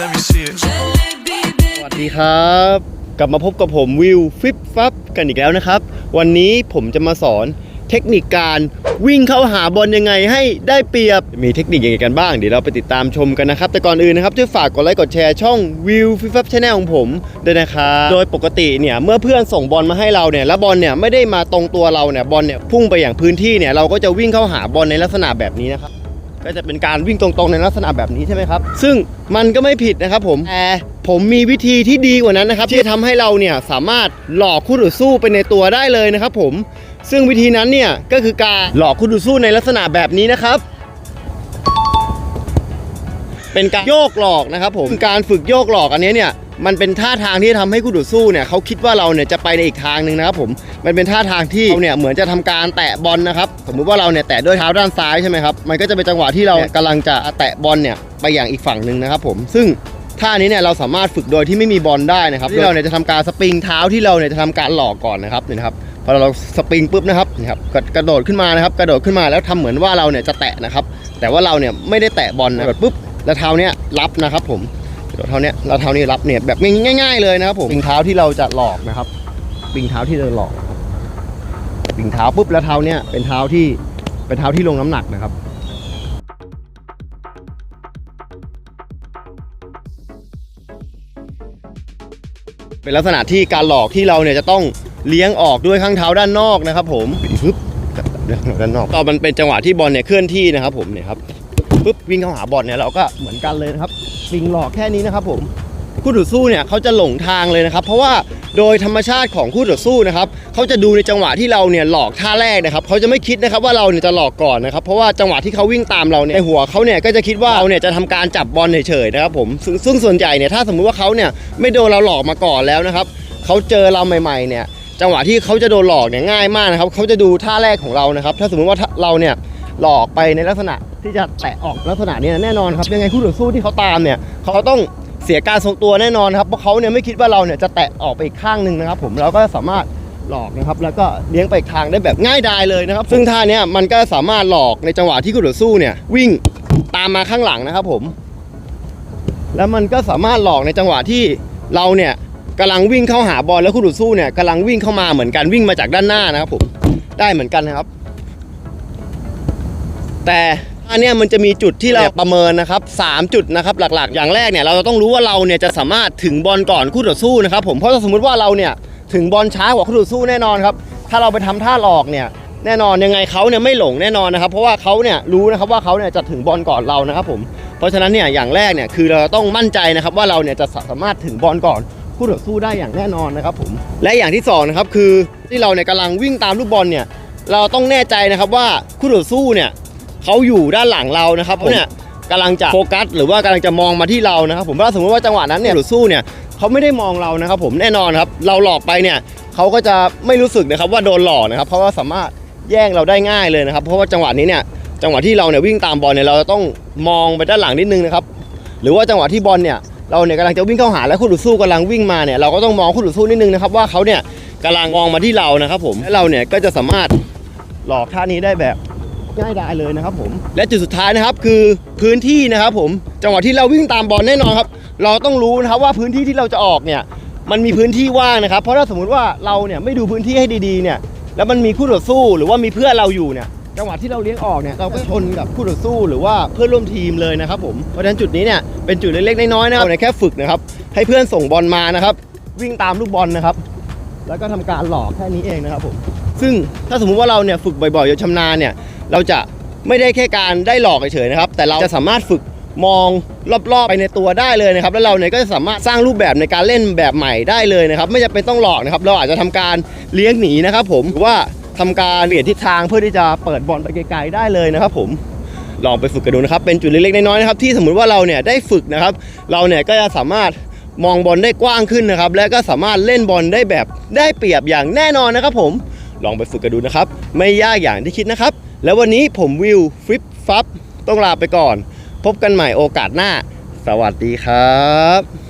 let me see it. สวัสดีครับ กลับมาพบกับผมวิวฟิปฟับกันอีกแล้วนะครับ วันนี้ผมจะมาสอนเทคนิคการวิ่งเข้าหาบอลยังไงให้ได้เปรียบ มีเทคนิคยังไงกันบ้าง เดี๋ยวเราไปติดตามชมกันนะครับ แต่ก่อนอื่นนะครับ ช่วยฝากกดไลค์กดแชร์ช่องวิวฟิปฟับชาแนลของผมด้วยนะครับโดยปกติเนี่ยเมื่อเพื่อนส่งบอลมาให้เราเนี่ยแล้วบอลเนี่ยไม่ได้มาตรงตัวเราเนี่ยบอลเนี่ยพุ่งไปอย่างพื้นที่เนี่ยเราก็จะวิ่งเข้าหาบอลในลักษณะแบบนี้นะครับ ก็จะเป็นการวิ่งตรงๆในลักษณะแบบนี้ใช่ไหมครับ ซึ่งมันก็ไม่ผิดนะครับผมแต่ผมมีวิธีที่ดีกว่านั้นนะครับ ที่จะทำให้เราเนี่ยสามารถหลอกคู่ต่อสู้ไปในตัวได้เลยนะครับผม ซึ่งวิธีนั้นเนี่ยก็คือการหลอกคู่ต่อสู้ในลักษณะแบบนี้นะครับ เป็นการโยกหลอกนะครับผมการฝึกโยกหลอกอันนี้เนี่ย มันเป็นท่าทางที่ทำให้คู่ต่อสู้เนี่ยเขาคิดว่าเราเนี่ยจะไปในอีกทางหนึ่งนะครับผมมันเป็นท่าทางที่เราเนี่ยเหมือนจะทำการแตะบอลนะครับสมมุติว่าเราเนี่ยแตะด้วยเท้าด้านซ้ายใช่ไหมครับมันก็จะเป็นจังหวะที่เรากำลังจะแตะบอลเนี่ยไปอย่างอีกฝั่งหนึ่งนะครับผมซึ่งท่านี้เนี่ยเราสามารถฝึกโดยที่ไม่มีบอลได้นะครับที่เราเนี่ยจะทำการสปริงเท้าที่เราเนี่ยจะทำการหลอกก่อนนะครับนี่นะครับพอเราสปริงปุ๊บนะครับนี่ครับกระโดดขึ้นมานะครับ กระโดดขึ้นมาแล้วทำเหมือนว่าเราเนี่ยจะแตะนะครับ แต่ว่าเราเนี่ยไม่ได้แตะบอลนะแบบปุ๊บแล้วเท้าเนี้ยรับนะครับผม เท้าเนี้ยแล้วเท้านี้รับเนี่ยแบบง่าย ๆ เลยนะครับผมปิงเท้าที่เราจะหลอกนะครับปิงเท้าที่เราหลอกนะครับปิงเท้าปุ๊บแล้วเท้าเนี้ยเป็นเท้าที่เป็นเท้าที่ลงน้ำหนักนะครับเป็นลักษณะที่การหลอกที่เราเนี่ยจะต้องเลี้ยงออกด้วยข้างเท้าด้านนอกนะครับ ผมปึ๊บด้านนอกก็มันเป็นจังหวะที่บอลเนี่ยเคลื่อนที่นะครับผมเนี่ยครับ ปึ๊บวิ่งเข้าหาบอลเนี่ยเราก็เหมือนกันเลยนะครับวิ่งหลอกแค่นี้นะครับผมคู่ต่อสู้เนี่ยเขาจะหลงทางเลยนะครับ เพราะว่าโดยธรรมชาติของคู่ต่อสู้นะครับเขาจะดูในจังหวะที่เราเนี่ยหลอกท่าแรกนะครับเขาจะไม่คิดนะครับว่าเราเนี่ยจะหลอกก่อนนะครับเพราะว่าจังหวะที่เขาวิ่งตามเราเนี่ยในหัวเขาเนี่ยก็จะคิดว่าเราเนี่ยจะทำการจับบอลเฉยๆนะครับผมซึ่งซึ่งส่วนใหญ่เนี่ยถ้าสมมุติว่าเขาเนี่ยไม่โดนเราหลอกมาก่อนแล้วนะครับเขาเจอเราใหม่ๆเนี่ยจังหวะที่เขาจะโดนหลอกเนี่ยง่ายมากนะครับเขาจะดูท่าแรกของเรานะครับถ้าสมมติว่าถ้าเราเนี่ย หลอกไปในลักษณะที่จะแตะออกลักษณะนี้แน่นอนครับยังไงคู่ต่อสู้ที่เขาตามเนี่ยเขาต้องเสียการทรงตัวแน่นอนครับเพราะเขาเนี่ยไม่คิดว่าเราเนี่ยจะแตะออกไปอีกข้างหนึ่งนะครับ ผมเราก็สามารถหลอกนะครับแล้วก็เลี้ยงไปทางได้แบบง่ายดายเลยนะครับ ซึ่งท่าเนี้ยมันก็สามารถหลอกในจังหวะที่คู่ต่อสู้เนี่ยวิ่งตามมาข้างหลังนะครับ ผม แล้วมันก็สามารถหลอกในจังหวะที่เราเนี่ยกำลังวิ่งเข้าหาบอลแล้วคู่ต่อสู้เนี่ยกำลังวิ่งเข้ามาเหมือนกันวิ่งมาจากด้านหน้านะครับผมได้เหมือนกันนะครับ แต่อันเนี้ยมันจะมีจุดที่เราประเมินนะครับสามจุดนะครับหลักๆ อย่างแรกเนี่ยเราจะต้องรู้ว่าเราเนี่ยจะสามารถถึงบอลก่อนคู่ต่อสู้นะครับผมเพราะถ้าสมมติว่าเราเนี่ยถึงบอลช้ากว่าคู่ต่อสู้แน่นอนครับถ้าเราไปทำท่าหลอกเนี่ยแน่นอนยังไงเขาเนี่ยไม่หลงแน่นอนนะครับเพราะว่าเขาเนี่ยรู้นะครับว่าเขาเนี่ยจะถึงบอลก่อนเรานะครับผมเพราะฉะนั้นเนี่ยอย่างแรกเนี่ยคือเราต้องมั่นใจนะครับว่าเราเนี่ยจะสามารถถึงบอลก่อนคู่ต่อสู้ได้อย่างแน่นอนนะครับผมและอย่างที่สองนะครับคือที่เราเนี่ยกำลังวิ่งตามลูกบอลเนี่ยเราต้องแน่ใจนะครับว่าคู่ต่อสู้เนี่ย เขาอยู่ด้านหลังเรานะครับเขาเนี่ยกำลังจะโฟกัสหรือว่ากำลังจะมองมาที่เรานะครับผมถ้าสมมติว่าจังหวะนั้นเนี่ยคู่ต่อสู้เนี่ยเขาไม่ได้มองเรานะครับผมแน่นอนครับเราหลอกไปเนี่ยเขาก็จะไม่รู้สึกนะครับว่าโดนหลอกนะครับเพราะว่าสามารถแย่งเราได้ง่ายเลยนะครับเพราะว่าจังหวะนี้เนี่ยจังหวะที่เราเนี่ยวิ่งตามบอลเนี่ยเราจะต้องมองไปด้านหลังนิดนึงนะครับหรือว่าจังหวะที่บอลเนี่ยเราเนี่ยกำลังจะวิ่งเข้าหาแล้วคู่ต่อสู้กำลังวิ่งมาเนี่ยเราก็ต้องมองคู่ต่อสู้นิดนึงนะครับว่าเขาเนี่ยกำลังมองมาที่เรานะครับผมและเราเนี่ยก็จะสามารถหลอกท่านี้ได้แบบ ง่ายดายเลยนะครับผมและจุดสุดท้ายนะครับคือพื้นที่นะครับผมจังหวะที่เราวิ่งตามบอลแน่นอนครับ เราต้องรู้นะครับว่าพื้นที่ที่เราจะออกเนี่ยมันมีพื้นที่ว่างนะครับเพราะถ้าสมมุติว่าเราเนี่ยไม่ดูพื้นที่ให้ดีๆเนี่ยแล้วมันมีคู่ต่อสู้หรือว่ามีเพื่อนเราอยู่เนี่ยจังหวะที่เราเลี้ยงออกเนี่ยเราก็ชนกับคู่ต่อสู้หรือว่าเพื่อนร่วมทีมเลยนะครับผมเพราะฉะนั้นจุดนี้เนี่ยเป็นจุดเล็กๆน้อยๆนะครับเราเนี่ยแค่ฝึกนะครับให้เพื่อนส่งบอลมานะครับ วิ่งตามลูกบอลนะครับ แล้วก็ทำการหลอกแค่นี้เองนะครับผม ซึ่งถ้าสมมุติว่าเราเนี่ยฝึกบ่อยๆจนชำนาญเนี่ยเราจะไม่ได้แค่การได้หลอกเฉยๆนะครับ แต่เราจะสามารถฝึกมองรอบๆไปในตัวได้เลยนะครับ แล้วเราเนี่ยก็จะสามารถสร้างรูปแบบในการเล่นแบบใหม่ได้เลยนะครับ ไม่จำเป็นต้องหลอกนะครับ เราอาจจะทำการเลี้ยงหนีนะครับ ผมหรือว่าทำการเปลี่ยนทิศทางเพื่อที่จะเปิดบอลไปไกลๆได้เลยนะครับ ผมลองไปฝึกกันดูนะครับ เป็นจุดเล็กๆน้อยๆนะครับที่สมมุติว่าเราเนี่ยได้ฝึกนะครับ เราเนี่ยก็จะสามารถมองบอลได้กว้างขึ้นนะครับ และก็สามารถเล่นบอลได้แบบได้เปรียบอย่างแน่นอนนะครับ ผม ลองไปฝึกกันดูนะครับ ไม่ยากอย่างที่คิดนะครับ แล้ววันนี้ผมวิวฟลิปฟับต้องลาไปก่อน พบกันใหม่โอกาสหน้า สวัสดีครับ